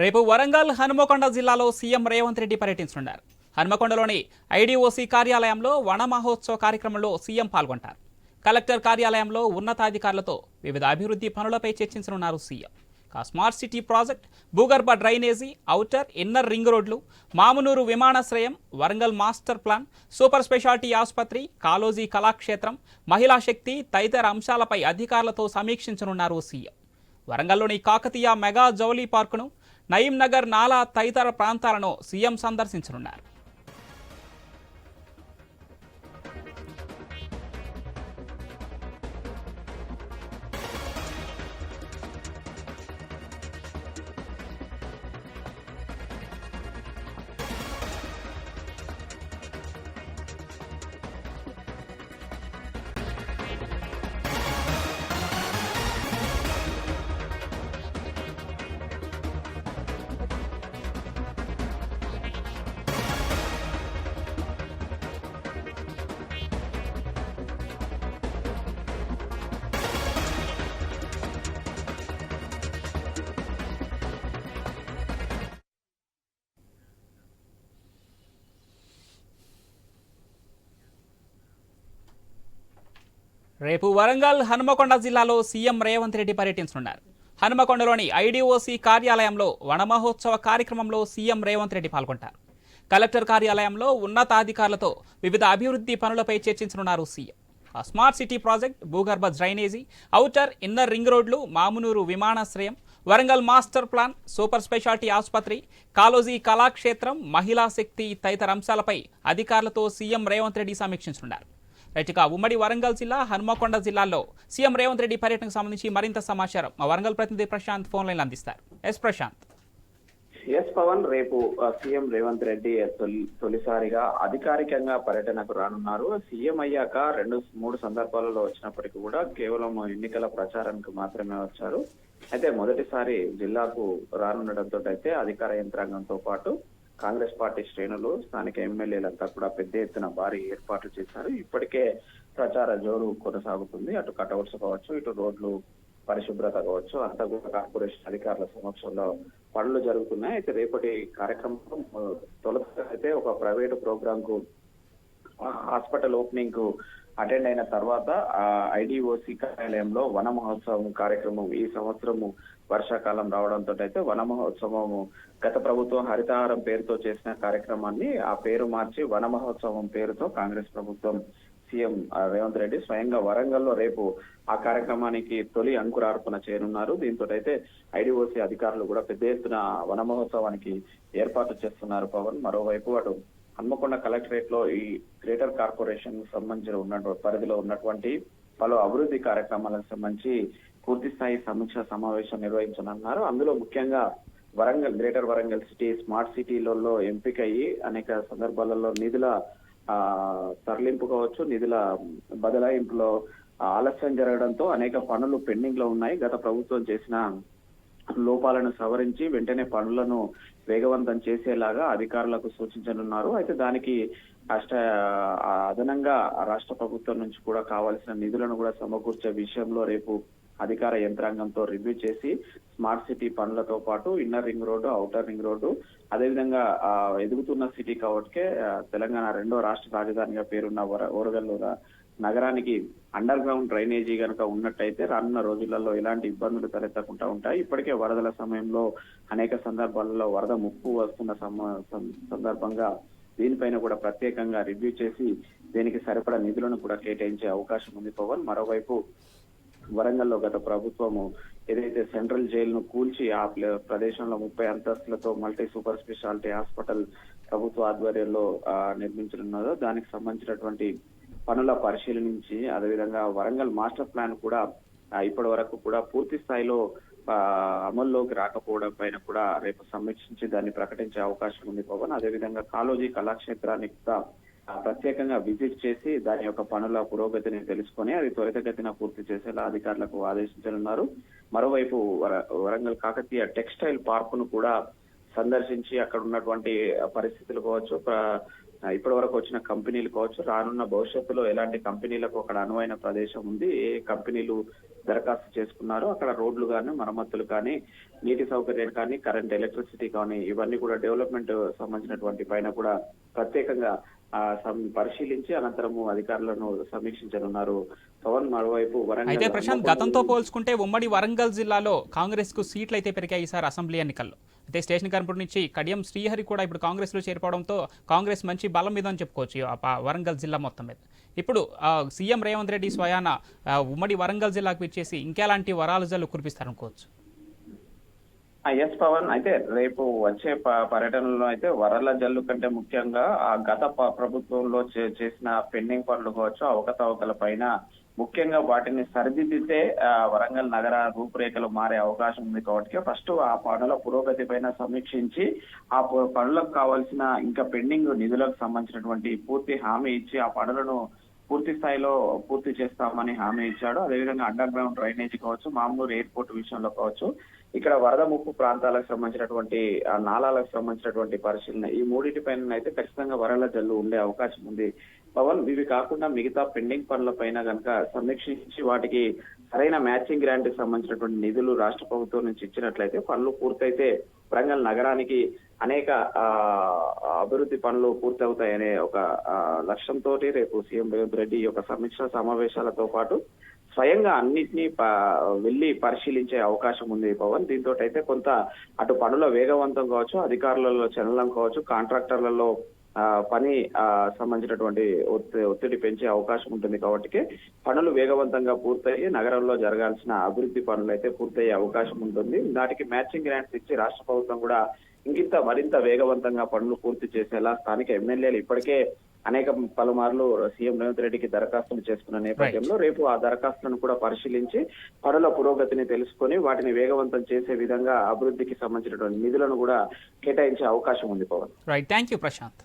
రేపు వరంగల్ హనుమకొండ జిల్లాలో సీఎం రేవంత్ రెడ్డి పర్యటించనున్నారు. హనుమకొండలోని ఐడీఓసీ కార్యాలయంలో వన మహోత్సవ కార్యక్రమంలో సీఎం పాల్గొంటారు. కలెక్టర్ కార్యాలయంలో ఉన్నతాధికారులతో వివిధ అభివృద్ధి పనులపై చర్చించనున్నారు సీఎం. స్మార్ట్ సిటీ ప్రాజెక్ట్ భూగర్భ డ్రైనేజీ ఔటర్ ఇన్నర్ రింగ్ రోడ్లు మామునూరు విమానాశ్రయం Warangal master plan super speciality ఆసుపత్రి కాలోజీ కళాక్షేత్రం మహిళా శక్తి తదితర అంశాలపై అధికారులతో సమీక్షించనున్నారు సీఎం. వరంగల్లోని కాకతీయ మెగా జౌలీ పార్కును నయీంనగర్ నాలా తదితర ప్రాంతాలను సీఎం సందర్శించనున్నారు. రేపు వరంగల్ హనుమకొండ జిల్లాలో సీఎం రేవంత్ రెడ్డి పర్యటించనున్నారు. హనుమకొండలోని ఐడీఓసీ కార్యాలయంలో వనమహోత్సవ కార్యక్రమంలో సీఎం రేవంత్ రెడ్డి పాల్గొంటారు. కలెక్టర్ కార్యాలయంలో ఉన్నతాధికారులతో వివిధ అభివృద్ధి పనులపై చర్చించనున్నారు సీఎం. ఆ స్మార్ట్ సిటీ ప్రాజెక్ట్ భూగర్భ డ్రైనేజీ ఔటర్ ఇన్నర్ రింగ్ రోడ్లు మామునూరు విమానాశ్రయం Warangal master plan super speciality ఆసుపత్రి కాలోజీ కళాక్షేత్రం మహిళా శక్తి తదితర అంశాలపై అధికారులతో సీఎం రేవంత్ రెడ్డి సమీక్షించనున్నారు. ఇక ఉమ్మడి వరంగల్ జిల్లా హన్మకొండ జిల్లాలో సీఎం రేవంత్ రెడ్డి పర్యటనకు సంబంధించి మరింత సమాచారం మా వరంగల్ ప్రతినిధి ప్రశాంత్ ఫోన్ లైన్ అందిస్తారు. ఎస్ ప్రశాంత్. ఎస్ పవన్ రేపు సీఎం రేవంత్ రెడ్డి తొలి తొలిసారిగా అధికారికంగా పర్యటనకు రానున్నారు. సీఎం అయ్యాక రెండు మూడు సందర్భాలలో వచ్చినప్పటికీ కూడా కేవలం ఎన్నికల ప్రచారానికి మాత్రమే వచ్చారు. అయితే మొదటిసారి జిల్లాకు రానుండటంతో అయితే అధికార యంత్రాంగంతో పాటు కాంగ్రెస్ పార్టీ శ్రేణులు స్థానిక ఎమ్మెల్యేలంతా కూడా పెద్ద ఎత్తున భారీ ఏర్పాట్లు చేశారు. ఇప్పటికే ప్రచార జోరు కొనసాగుతుంది. అటు కటౌట్స్ కావచ్చు ఇటు రోడ్లు పరిశుభ్రత కావచ్చు అంతా కూడా కార్పొరేషన్ అధికారుల సమక్షంలో పనులు జరుగుతున్నాయి. అయితే రేపటి కార్యక్రమం ఆ, అయితే ఒక ప్రైవేట్ ప్రోగ్రామ్కు హాస్పిటల్ ఓపెనింగ్కు అటెండ్ అయిన తర్వాత ఐడిఓసి కార్యాలయంలో వన మహోత్సవం కార్యక్రమం ఈ సంవత్సరము వర్షాకాలం రావడంతో అయితే వన మహోత్సవము గత ప్రభుత్వం హరితహారం పేరుతో చేసిన కార్యక్రమాన్ని ఆ పేరు మార్చి వన మహోత్సవం పేరుతో కాంగ్రెస్ ప్రభుత్వం సీఎం రేవంత్ రెడ్డి స్వయంగా వరంగల్లో రేపు ఆ కార్యక్రమానికి తొలి అంకురార్పణ చేయనున్నారు. దీంతో అయితే ఐడిఓసి అధికారులు కూడా పెద్ద ఎత్తున వన మహోత్సవానికి ఏర్పాటు చేస్తున్నారు పవన్. మరోవైపు అటు హన్మకొండ కలెక్టరేట్లో ఈ గ్రేటర్ కార్పొరేషన్ సంబంధించిన ఉన్నటువంటి పరిధిలో ఉన్నటువంటి పలు అభివృద్ధి కార్యక్రమాలకు సంబంధించి పూర్తి స్థాయి సమీక్ష సమావేశం నిర్వహించనున్నారు. అందులో ముఖ్యంగా Warangal greater Warangal city smart సిటీలలో ఎంపికయ్యి అనేక సందర్భాలలో నిధుల ఆ తరలింపు కావచ్చు నిధుల బదలాయింపులో ఆలస్యం జరగడంతో అనేక పనులు పెండింగ్లో ఉన్నాయి. గత ప్రభుత్వం చేసిన లోపాలను సవరించి వెంటనే పనులను వేగవంతం చేసేలాగా అధికారులకు సూచించనున్నారు. అయితే దానికి రాష్ట్ర అదనంగా రాష్ట్ర ప్రభుత్వం నుంచి కూడా కావాల్సిన నిధులను కూడా సమకూర్చే విషయంలో రేపు అధికార యంత్రాంగంతో రివ్యూ చేసి స్మార్ట్ సిటీ పనులతో పాటు inner ring road outer ring road అదేవిధంగా ఎదుగుతున్న సిటీ కాబట్టి తెలంగాణ రెండో రాష్ట్ర రాజధానిగా పేరున్న వర- ఓరగల్లు నగరానికి అండర్ గ్రౌండ్ డ్రైనేజీ కనుక ఉన్నట్టయితే రానున్న రోజులలో ఎలాంటి ఇబ్బందులు తలెత్తకుండా ఉంటాయి. ఇప్పటికే వరదల సమయంలో అనేక సందర్భాలలో వరద ముప్పు వస్తున్న సందర్భంగా దీనిపైన కూడా ప్రత్యేకంగా రివ్యూ చేసి దీనికి సరిపడా నిధులను కూడా కేటాయించే అవకాశం ఉంది పవన్. మరోవైపు వరంగల్లో గత ప్రభుత్వము ఏదైతే సెంట్రల్ జైలును కూల్చి ఆ ప్రదేశంలో ముప్పై అంతస్తులతో మల్టీ సూపర్ స్పెషాలిటీ హాస్పిటల్ ప్రభుత్వ ఆధ్వర్యంలో నిర్మించనున్నదో దానికి సంబంధించినటువంటి పనుల పరిశీలించి అదేవిధంగా వరంగల్ మాస్టర్ ప్లాన్ కూడా ఇప్పటి వరకు కూడా పూర్తి స్థాయిలో అమల్లోకి రాకపోవడం పైన కూడా రేపు సమీక్షించి దాన్ని ప్రకటించే అవకాశం ఉంది పవన్. అదేవిధంగా కాలోజీ కళాక్షేత్రానికి కూడా ప్రత్యేకంగా విజిట్ చేసి దాని యొక్క పనుల పురోగతిని తెలుసుకొని అది త్వరితగతిన పూర్తి చేసేలా అధికారులకు ఆదేశించనున్నారు. మరోవైపు వర- వరంగల్ కాకతీయ టెక్స్టైల్ పార్కును కూడా సందర్శించి అక్కడ ఉన్నటువంటి పరిస్థితులు కావచ్చు ఇప్పటి వరకు వచ్చిన కంపెనీలు కావచ్చు రానున్న భవిష్యత్తులో ఎలాంటి కంపెనీలకు అక్కడ అనువైన ప్రదేశం ఉంది ఏ కంపెనీలు దరఖాస్తు చేసుకున్నారు అక్కడ రోడ్లు కానీ మరమ్మతులు కానీ నీటి సౌకర్యాలు కానీ కరెంట్ ఎలక్ట్రిసిటీ కానీ ఇవన్నీ కూడా డెవలప్మెంట్ సంబంధించినటువంటి పైన కూడా ప్రత్యేకంగా పరిశీలించి అనంతరము అధికారులను సమీక్షించనున్నారు. పవన్ మరోవైపు వరంగల్ అయితే ప్రశాంత్ గతంతో పోల్చుకుంటే ఉమ్మడి వరంగల్ జిల్లాలో కాంగ్రెస్కు సీట్లు అయితే పెరిగాయి ఈసారి అసెంబ్లీ ఎన్నికల్లో. అయితే స్టేషన్ కర్నూలు నుంచి కడియం శ్రీహరి కూడా ఇప్పుడు కాంగ్రెస్లో చేరిపోవడంతో కాంగ్రెస్ మంచి బలం మీద అని చెప్పుకోవచ్చు ఆ వరంగల్ జిల్లా మొత్తం మీద. ఇప్పుడు సీఎం రేవంత్ రెడ్డి స్వయాన ఉమ్మడి వరంగల్ జిల్లాకు ఇచ్చేసి ఇంకెలాంటి వరాలు జల్లు కురిపిస్తారనుకోవచ్చు? ఎస్ పవన్. అయితే రేపు వచ్చే ప- పర్యటనలో అయితే వరల జల్లు కంటే ముఖ్యంగా ఆ గత ప్రభుత్వంలో చే- చేసిన పెండింగ్ పనులు కావచ్చు అవకతవకల పైన ముఖ్యంగా వాటిని సరిదిద్దితే వరంగల్ నగర రూపురేఖలు మారే అవకాశం ఉంది కాబట్టి ఫస్ట్ ఆ పనుల పురోగతి పైన సమీక్షించి ఆ పనులకు కావాల్సిన ఇంకా పెండింగ్ నిధులకు సంబంధించినటువంటి పూర్తి హామీ ఇచ్చి ఆ పనులను పూర్తి స్థాయిలో పూర్తి చేస్తామని హామీ ఇచ్చాడు. అదేవిధంగా అండర్ గ్రౌండ్ డ్రైనేజ్ కావచ్చు మామూలు ఎయిర్పోర్ట్ విషయంలో కావచ్చు ఇక్కడ వరద ముప్పు ప్రాంతాలకు సంబంధించినటువంటి నాలాలకు సంబంధించినటువంటి పరిశీలన ఈ మూడింటి పైన అయితే ఖచ్చితంగా వరల జల్లు ఉండే అవకాశం ఉంది. పవన్ ఇవి కాకుండా మిగతా పెండింగ్ పనుల పైన కనుక సమీక్షించి వాటికి సరైన మ్యాచింగ్ గ్రాంట్కి సంబంధించినటువంటి నిధులు రాష్ట్ర ప్రభుత్వం నుంచి ఇచ్చినట్లయితే పనులు పూర్తయితే వరంగల్ నగరానికి అనేక ఆ, అభివృద్ధి పనులు పూర్తవుతాయనే ఒక లక్ష్యంతో రేపు సీఎం రేవంత్ రెడ్డి యొక్క సమీక్ష సమావేశాలతో పాటు స్వయంగా అన్నిటినీ వెళ్ళి వెళ్ళి పరిశీలించే అవకాశం ఉంది పవన్. దీంతో అయితే కొంత అటు పనుల వేగవంతం కావచ్చు అధికారులలో చలనం కావచ్చు కాంట్రాక్టర్లలో పని సంబంధించినటువంటి ఒత్తి- ఒత్తిడి పెంచే అవకాశం ఉంటుంది కాబట్టి పనులు వేగవంతంగా పూర్తయి నగరంలో జరగాల్సిన అభివృద్ధి పనులు అయితే పూర్తయ్యే అవకాశం ఉంటుంది. దానికి మ్యాచింగ్ గ్రాంట్స్ ఇచ్చి రాష్ట్ర ప్రభుత్వం కూడా ఇంకింత మరింత వేగవంతంగా పనులు పూర్తి చేసేలా స్థానిక ఎమ్మెల్యేలు ఇప్పటికే అనేక పలుమార్లు సీఎం రేవంత్ రెడ్డికి దరఖాస్తులు చేసుకున్న నేపథ్యంలో రేపు ఆ దరఖాస్తులను కూడా పరిశీలించి పనుల పురోగతిని తెలుసుకొని వాటిని వేగవంతం చేసే విధంగా అభివృద్ధికి సంబంధించినటువంటి నిధులను కూడా కేటాయించే అవకాశం ఉంది Pavan. Right thank you Prashant